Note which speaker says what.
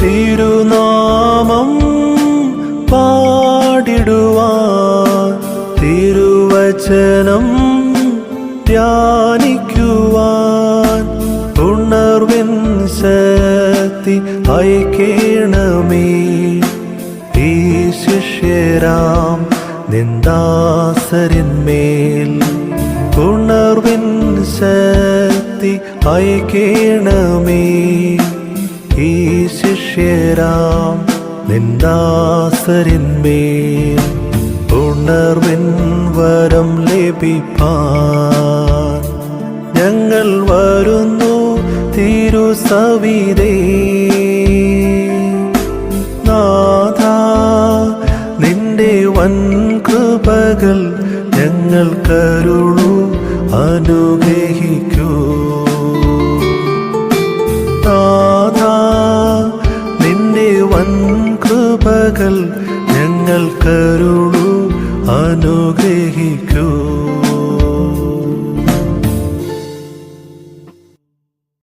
Speaker 1: തിരുനാമം പാടിടുവാൻ തിരുവചനം ധ്യാനിക്കുവാൻ ഉണർവിൻ ശക്തി അയക്കേണമേ ഈ ശിഷ്യരാം നിന്ദാസരിന്മേൽ ഉണർവിൻ ശക്തി ഈ ശിഷ്യരാം നിന്നാസരിന്മേൽ ഉണർവിൻ വരം ലഭിപ്പാൻ. ഞങ്ങൾ വരുന്നു തിരുസവിതേ. നാഥ നിന്റെ വൻ കൃപകൾ ഞങ്ങൾ കരുളു അനുഗ്രഹിക്കൂ കൃപകൾ ഞങ്ങൾ കരുളു അനുഗ്രഹിക്കൂ.